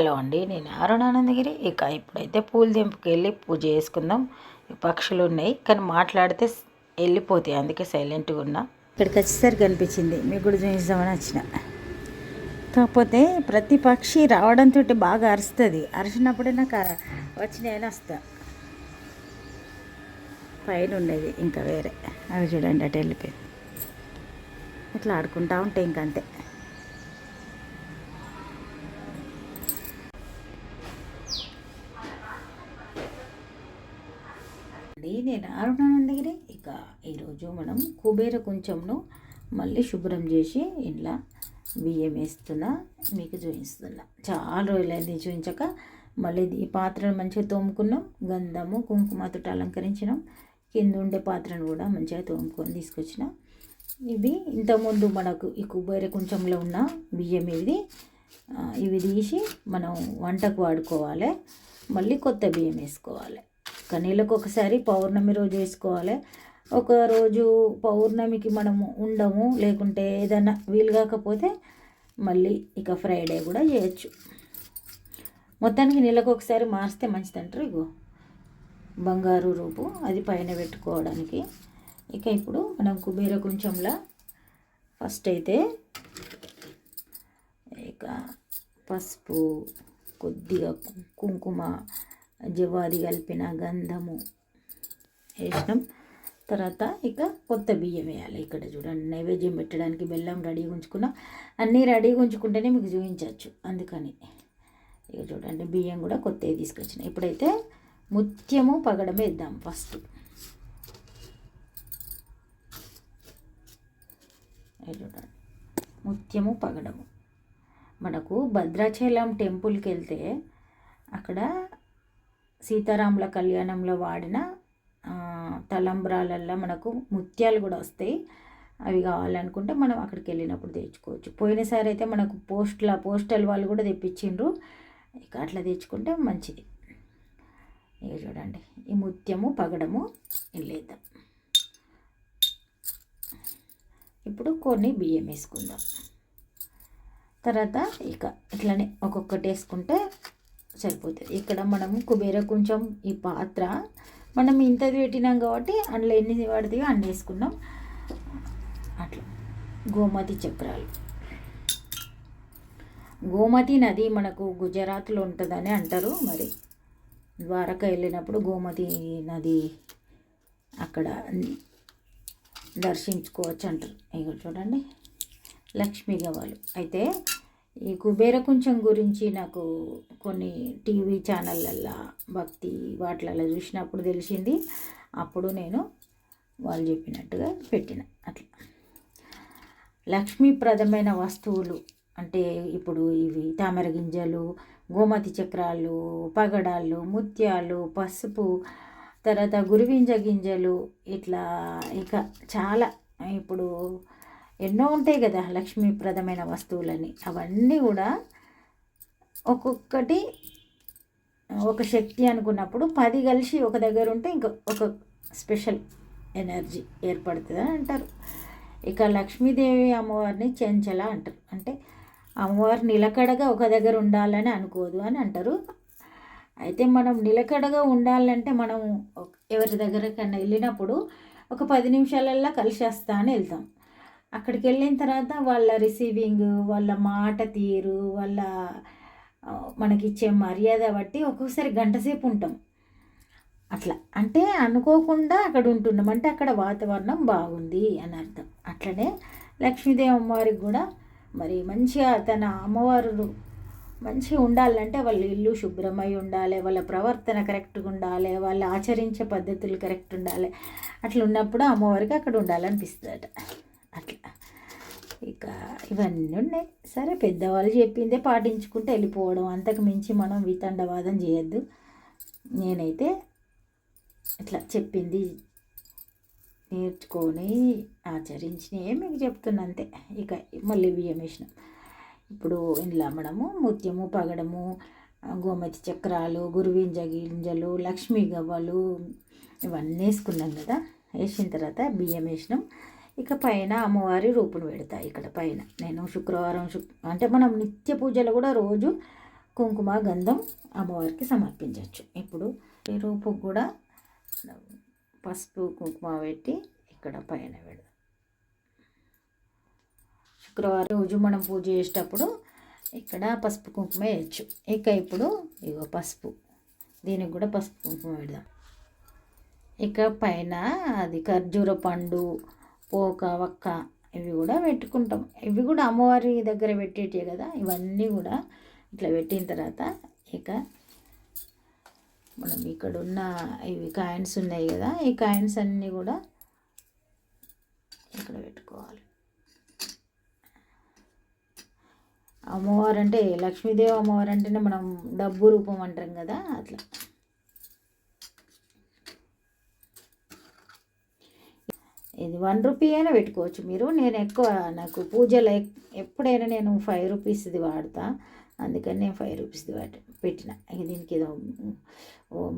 Hello అండి నేను అరుణానందగిరి ఇక ఇప్పుడైతే పూల దింపుకి వెళ్ళి పూజ చేసుకుందాం. పక్షులు ఉన్నాయి కానీ మాట్లాడితే వెళ్ళిపోతాయి అందుకే సైలెంట్గా ఉన్నా. ఇక్కడికి వచ్చేసరికి అనిపించింది మీకు కూడా చూపిస్తామని వచ్చిన. కాకపోతే ప్రతి పక్షి రావడంతో బాగా అరుస్తుంది. అరిచినప్పుడే నాకు వచ్చినాయని వస్తా. పైన ఉండేది ఇంకా వేరే. అవి చూడండి అటు వెళ్ళిపోయింది ఇట్లా ఆడుకుంటా ఉంటాయి ఇంకంతే. అండి. నేను అరుణానందగిరి. ఇక ఈరోజు మనం కుబేర కొంచెంను మళ్ళీ శుభ్రం చేసి ఇంట్లో బియ్యం వేస్తున్నా మీకు చూపిస్తున్నా. చాలా రోజులైంది చూపించక మళ్ళీ ఈ పాత్రను మంచిగా తోముకున్నాం. గంధము కుంకుమతో అలంకరించినాం. కింద ఉండే పాత్రను కూడా మంచిగా తోముకొని తీసుకొచ్చిన. ఇవి ఇంతకుముందు మనకు ఈ కుబేర కొంచెంలో ఉన్న బియ్యం ఇది. ఇవి తీసి మనం వంటకు వాడుకోవాలి. మళ్ళీ కొత్త బియ్యం వేసుకోవాలి. ఒక నెలకు ఒకసారి పౌర్ణమి రోజు వేసుకోవాలి. ఒక రోజు పౌర్ణమికి మనము ఉండము లేకుంటే ఏదైనా వీలు కాకపోతే మళ్ళీ ఇక ఫ్రైడే కూడా చేయొచ్చు. మొత్తానికి నెలకు ఒకసారి మారిస్తే మంచిదంటారు ఇగో. బంగారు రూపు అది పైన పెట్టుకోవడానికి. ఇక ఇప్పుడు మనం కుబేర కొంచెంలా ఫస్ట్ అయితే ఇక పసుపు కొద్దిగా కుంకుమ జవాది కలిపిన గంధము వేసినాం. తర్వాత ఇక కొత్త బియ్యం వేయాలి. ఇక్కడ చూడండి నైవేద్యం పెట్టడానికి బెల్లం రెడీగా ఉంచుకున్నా. అన్నీ రెడీగా ఉంచుకుంటేనే మీకు చూపించవచ్చు అందుకని ఇక చూడండి బియ్యం కూడా కొత్తవి తీసుకొచ్చిన. ఇప్పుడైతే ముత్యము పగడం వేద్దాం ఫస్ట్. చూడండి ముత్యము పగడము. మనకు భద్రాచలం టెంపుల్కి వెళ్తే అక్కడ సీతారాముల కళ్యాణంలో వాడిన తలంబ్రాలల్లో మనకు ముత్యాలు కూడా వస్తాయి. అవి కావాలనుకుంటే మనం అక్కడికి వెళ్ళినప్పుడు తెచ్చుకోవచ్చు. పోయినసారి అయితే మనకు పోస్ట్ల పోస్టల్ వాళ్ళు కూడా తెప్పించిండ్రు. ఇక అట్లా తెచ్చుకుంటే మంచిది. ఇక చూడండి ఈ ముత్యము పగడము వెళ్ళేద్దాం. ఇప్పుడు కొన్ని బియ్యం వేసుకుందాం. తర్వాత ఇక ఇట్లనే ఒక్కొక్కటి వేసుకుంటే సరిపోతుంది. ఇక్కడ మనం కుబేర కొంచెం ఈ పాత్ర మనం ఇంతది పెట్టినాం కాబట్టి అందులో ఎన్ని పడితే అన్ని వేసుకున్నాం. అట్లా. గోమతి చక్రాలు. గోమతి నది మనకు గుజరాత్లో ఉంటుందని అంటారు మరి. ద్వారక వెళ్ళినప్పుడు గోమతి నది అక్కడ దర్శించుకోవచ్చు అంటారు. ఇక చూడండి. లక్ష్మీ గవాలు అయితే ఈ కుబేర కొంచెం గురించి నాకు కొన్ని టీవీ ఛానళ్ళల్లో భక్తి వాటిలలో చూసినప్పుడు తెలిసింది. అప్పుడు నేను వాళ్ళు చెప్పినట్టుగా పెట్టిన. అట్లా. లక్ష్మీప్రదమైన వస్తువులు అంటే ఇప్పుడు ఇవి తామర గింజలు గోమతి చక్రాలు పగడాలు ముత్యాలు పసుపు తర్వాత గురువింజ గింజలు ఇట్లా ఇక చాలా. ఇప్పుడు ఎన్నో ఉంటాయి కదా లక్ష్మీప్రదమైన వస్తువులని. అవన్నీ కూడా ఒక్కొక్కటి ఒక శక్తి అనుకున్నప్పుడు పది కలిసి ఒక దగ్గర ఉంటే ఇంక ఒక స్పెషల్ ఎనర్జీ ఏర్పడుతుంది అని అంటారు. ఇక లక్ష్మీదేవి అమ్మవారిని చెంచల అంటారు. అంటే అమ్మవారు నిలకడగా ఒక దగ్గర ఉండాలని అనుకోదు అని అంటారు. అయితే మనం నిలకడగా ఉండాలంటే మనం ఎవరి దగ్గరకన్నా వెళ్ళినప్పుడు ఒక పది నిమిషాలల్లో కలిసేస్తా అని వెళ్తాం. అక్కడికి వెళ్ళిన తర్వాత వాళ్ళ రిసీవింగ్ వాళ్ళ మాట తీరు వాళ్ళ మనకిచ్చే మర్యాద బట్టి ఒక్కొక్కసారి గంట సేపు ఉంటాం. అట్లా. అంటే అనుకోకుండా అక్కడ ఉంటున్నాం అంటే అక్కడ వాతావరణం బాగుంది అని అర్థం. అట్లనే లక్ష్మీదేవి అమ్మవారికి కూడా మరి మంచిగా తన అమ్మవారు మంచిగా ఉండాలంటే వాళ్ళ ఇల్లు శుభ్రమై ఉండాలి వాళ్ళ ప్రవర్తన కరెక్ట్గా ఉండాలి వాళ్ళు ఆచరించే పద్ధతులు కరెక్ట్ ఉండాలి. అట్లా ఉన్నప్పుడు అమ్మవారికి అక్కడ ఉండాలనిపిస్తుందట. అట్లా. ఇక ఇవన్నీ ఉన్నాయి సరే పెద్దవాళ్ళు చెప్పిందే పాటించుకుంటే వెళ్ళిపోవడం. అంతకు మించి మనం వితండవాదం చేయొద్దు. నేనైతే ఇట్లా చెప్పింది నేర్చుకొని ఆచరించినవి మీకు చెప్తున్నా అంతే. ఇక మళ్ళీ బియ్యం వేసినాం. ఇప్పుడు ఇందులో అమ్మడము ముత్యము పగడము గోమతి చక్రాలు గురువింజ గింజలు లక్ష్మీ గవ్వలు ఇవన్నీ వేసుకున్నాం కదా. వేసిన తర్వాత బియ్యం వేసినాం. ఇక పైన అమ్మవారి రూపును పెడతా ఇక్కడ పైన. నేను శుక్రవారం శుక్ అంటే మనం నిత్య పూజలు కూడా రోజు కుంకుమ గంధం అమ్మవారికి సమర్పించవచ్చు ఇప్పుడు ఈ రూపు కూడా పసుపు కుంకుమ పెట్టి ఇక్కడ పైన పెడదాం శుక్రవారం రోజు మనం పూజ చేసేటప్పుడు ఇక్కడ పసుపు కుంకుమ వేయచ్చు. ఇక ఇప్పుడు ఇగో పసుపు దీనికి కూడా పసుపు కుంకుమ పెడదాం. ఇక పైన అది ఖర్జూర పండు పోక వక్క ఇవి కూడా పెట్టుకుంటాం. ఇవి కూడా అమ్మవారి దగ్గర పెట్టేటే కదా ఇవన్నీ కూడా ఇట్లా పెట్టిన తర్వాత ఇక మనం ఇక్కడ ఉన్న ఇవి కాయిన్స్ ఉన్నాయి కదా ఈ కాయిన్స్ అన్నీ కూడా ఇక్కడ పెట్టుకోవాలి. అమ్మవారు అంటే లక్ష్మీదేవి అమ్మవారు అంటేనే మనం డబ్బు రూపం అంటాం కదా అట్లా. ఇది వన్ రూపీ అయినా పెట్టుకోవచ్చు మీరు. నేను ఎక్కువ నాకు పూజలు ఎప్పుడైనా నేను ఫైవ్ రూపీస్ది వాడతా. అందుకని నేను ఫైవ్ రూపీస్ది వాటి పెట్టిన. దీనికి ఏదో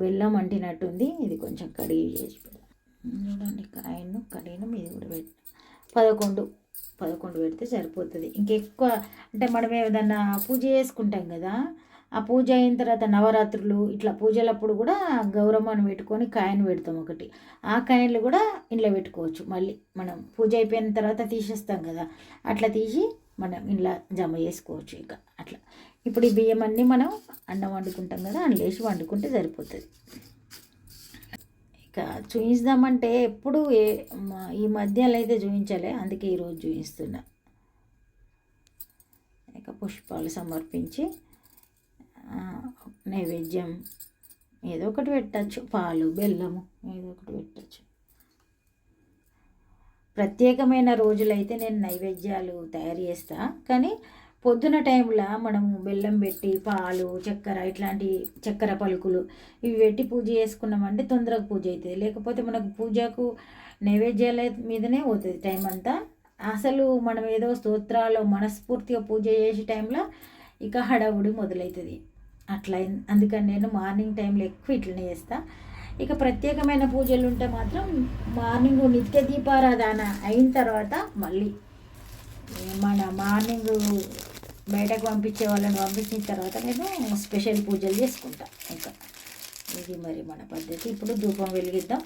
బెల్లం అంటినట్టుంది. ఇది కొంచెం కడిగి చేసి చూడండి కాయను కడిగిన ఇది కూడా పెట్టిన. పదకొండు పదకొండు పెడితే సరిపోతుంది. ఇంకెక్కువ అంటే మనం ఏదన్నా పూజ చేసుకుంటాం కదా ఆ పూజ అయిన తర్వాత నవరాత్రులు ఇట్లా పూజలప్పుడు కూడా గౌరమ్మను పెట్టుకొని కాయను పెడతాం ఒకటి. ఆ కాయన్లు కూడా ఇంట్లో పెట్టుకోవచ్చు. మళ్ళీ మనం పూజ అయిపోయిన తర్వాత తీసేస్తాం కదా అట్లా తీసి మనం ఇంట్లో జమ చేసుకోవచ్చు ఇక అట్లా. ఇప్పుడు ఈ బియ్యం అన్నీ మనం అన్నం వండుకుంటాం కదా అందులో వేసి వండుకుంటే సరిపోతుంది. ఇక చూపిద్దామంటే ఎప్పుడు ఏ ఈ మధ్యలో అయితే చూపించలే అందుకే ఈరోజు చూపిస్తున్నా ఇక పుష్పాలు సమర్పించి నైవేద్యం. ఏదో ఒకటి పెట్టచ్చు. పాలు బెల్లము ఏదో ఒకటి పెట్టచ్చు. ప్రత్యేకమైన రోజులైతే నేను నైవేద్యాలు తయారు చేస్తా. కానీ పొద్దున టైంలో మనము బెల్లం పెట్టి పాలు చక్కెర ఇట్లాంటి చక్కెర పలుకులు ఇవి పెట్టి పూజ చేసుకున్నామంటే తొందరగా పూజ అవుతుంది లేకపోతే మనకు పూజకు నైవేద్యాల మీదనే పోతుంది టైం అంతా. అసలు మనం ఏదో స్తోత్రాలు మనస్ఫూర్తిగా పూజ చేసే టైంలో ఇక హడావుడి మొదలవుతుంది అట్లా అందుకని నేను మార్నింగ్ టైంలో ఎక్కువ ఇట్లనే చేస్తా. ఇక ప్రత్యేకమైన పూజలు ఉంటే మాత్రం మార్నింగ్ నిత్య దీపారాధన అయిన తర్వాత మళ్ళీ మన మార్నింగ్ బయటకు పంపించే వాళ్ళని పంపించిన తర్వాత నేను స్పెషల్ పూజలు చేసుకుంటా. ఇంకా ఇది మరి మన పద్ధతి. ఇప్పుడు ధూపం వెలిగిద్దాం.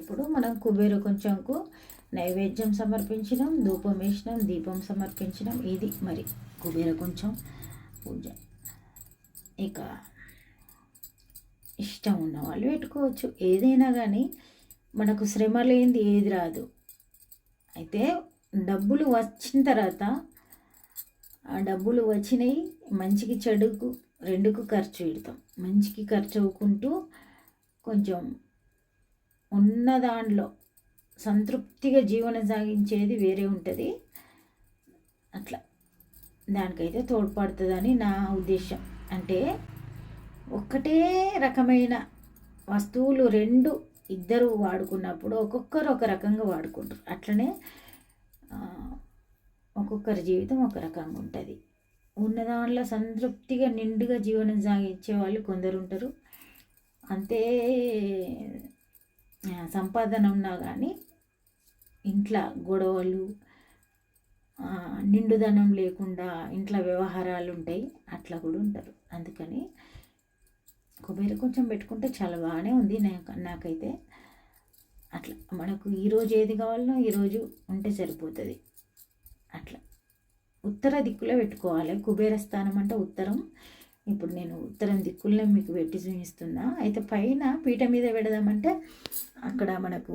ఇప్పుడు మనం కుబేరు కొంచెంకు నైవేద్యం సమర్పించినాం ధూపం వేసినాం దీపం సమర్పించినాం. ఇది మరి కుబేర కొంచెం పూజ. ఇక ఇష్టం ఉన్న వాళ్ళు పెట్టుకోవచ్చు. ఏదైనా కానీ మనకు శ్రమ లేనిది ఏది రాదు. అయితే డబ్బులు వచ్చిన తర్వాత ఆ డబ్బులు వచ్చినాయి మంచికి చెడుకు రెండుకు ఖర్చు పెడతాం. మంచికి ఖర్చు అవ్వుకుంటూ కొంచెం ఉన్న దాంట్లో సంతృప్తిగా జీవనం సాగించేది వేరే ఉంటుంది. అట్లా దానికైతే తోడ్పడుతుందని నా ఉద్దేశం అంటే ఒక్కటే రకమైన వస్తువులు రెండు ఇద్దరు వాడుకున్నప్పుడు ఒక్కొక్కరు ఒక రకంగా వాడుకుంటారు. అట్లనే ఒక్కొక్కరి జీవితం ఒక రకంగా ఉంటుంది. ఉన్న దాంట్లో సంతృప్తిగా నిండుగా జీవనం సాగించే వాళ్ళు కొందరు ఉంటారు. అంతే సంపాదన ఉన్నా కానీ ఇంట్లో గొడవలు నిండుదనం లేకుండా ఇంట్లో వ్యవహారాలు ఉంటాయి అట్లా కూడా ఉంటారు. అందుకని కొబ్బరి కొంచెం పెట్టుకుంటే చాలా బాగానే ఉంది నాకైతే. అట్లా మనకు ఈరోజు ఏది కావాలనో ఈరోజు ఉంటే సరిపోతుంది. అట్లా ఉత్తర దిక్కులో పెట్టుకోవాలి. కుబేర స్థానం అంటే ఉత్తరం. ఇప్పుడు నేను ఉత్తరం దిక్కులనే మీకు పెట్టి చూపిస్తున్నా. అయితే పైన పీట మీద పెడదామంటే అక్కడ మనకు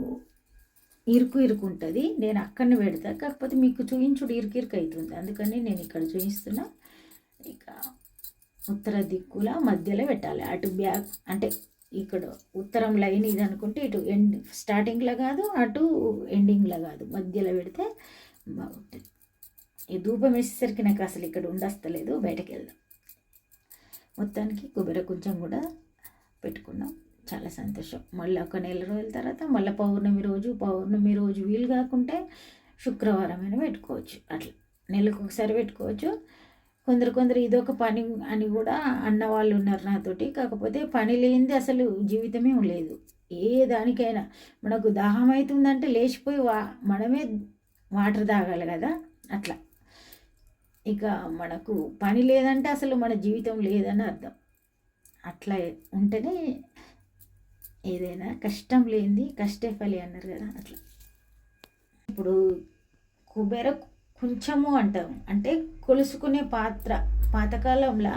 ఇరుకు ఇరుకు ఉంటుంది నేను అక్కడనే పెడతా. కాకపోతే మీకు చూయించుడు ఇరుకు ఇరుకు అవుతుంది అందుకని నేను ఇక్కడ చూపిస్తున్నా ఇక ఉత్తర దిక్కుల మధ్యలో పెట్టాలి. అటు బ్యాక్ అంటే ఇక్కడ ఉత్తరం లైన్ ఇది అనుకుంటే ఇటు ఎండ్ స్టార్టింగ్లో కాదు అటు ఎండింగ్లో కాదు. మధ్యలో పెడితే బాగుంటుంది ఈ ధూపం వేసేసరికి నాకు అసలు ఇక్కడ ఉండస్తలేదు. బయటకు వెళ్దాం మొత్తానికి కొబ్బరి కొంచెం కూడా పెట్టుకున్నాం. చాలా సంతోషం. మళ్ళీ ఒక నెల రోజుల తర్వాత మళ్ళీ పౌర్ణమి రోజు పౌర్ణమి రోజు వీలు కాకుంటే శుక్రవారం అయినా పెట్టుకోవచ్చు. అట్లా నెలకు ఒకసారి పెట్టుకోవచ్చు. కొందరు కొందరు ఇదొక పని అని కూడా అన్న వాళ్ళు ఉన్నారు నాతోటి. కాకపోతే పని లేనిది అసలు జీవితమే లేదు. ఏ దానికైనా మనకు దాహం అవుతుందంటే లేచిపోయి వా మనమే వాటర్ తాగాలి కదా. అట్లా. ఇక మనకు పని లేదంటే అసలు మన జీవితం లేదని అర్థం. అట్లా ఉంటేనే ఏదైనా కష్టం లేనిది కష్టే ఫలి అన్నారు కదా అట్లా. ఇప్పుడు కుబేర కొంచెము అంటాం. అంటే కొలుసుకునే పాత్ర పాతకాలంలో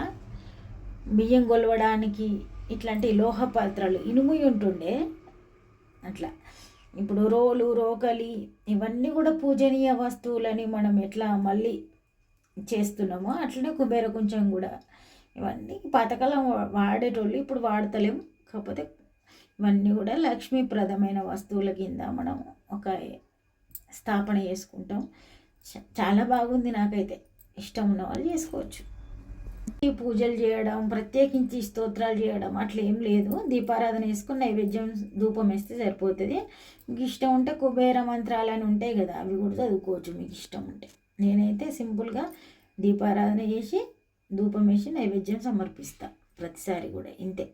బియ్యం కొలవడానికి ఇట్లాంటి లోహ పాత్రలు ఇనుము ఉంటుండే అట్లా. ఇప్పుడు రోలు రోకలి ఇవన్నీ కూడా పూజనీయ వస్తువులని మనం ఎట్లా మళ్ళీ చేస్తున్నామో అట్లనే కుబేర కొంచెం కూడా. ఇవన్నీ పాతకాలం వాడేటోళ్ళు ఇప్పుడు వాడతలేం. కాకపోతే ఇవన్నీ కూడా లక్ష్మీప్రదమైన వస్తువుల కింద మనం ఒక స్థాపన చేసుకుంటాం. చాలా బాగుంది నాకైతే. ఇష్టం ఉన్న వాళ్ళు చేసుకోవచ్చు. ఈ పూజలు చేయడం ప్రత్యేకించి స్తోత్రాలు చేయడం అట్లా ఏం లేదు. దీపారాధన వేసుకుని నైవేద్యం ధూపం వేస్తే సరిపోతుంది. మీకు ఇష్టం ఉంటే కుబేర మంత్రాలు అని ఉంటాయి కదా అవి కూడా చదువుకోవచ్చు మీకు ఇష్టం ఉంటే. నేనైతే సింపుల్గా దీపారాధన చేసి ధూపం వేసి నైవేద్యం సమర్పిస్తా ప్రతిసారి కూడా. ఇంతే.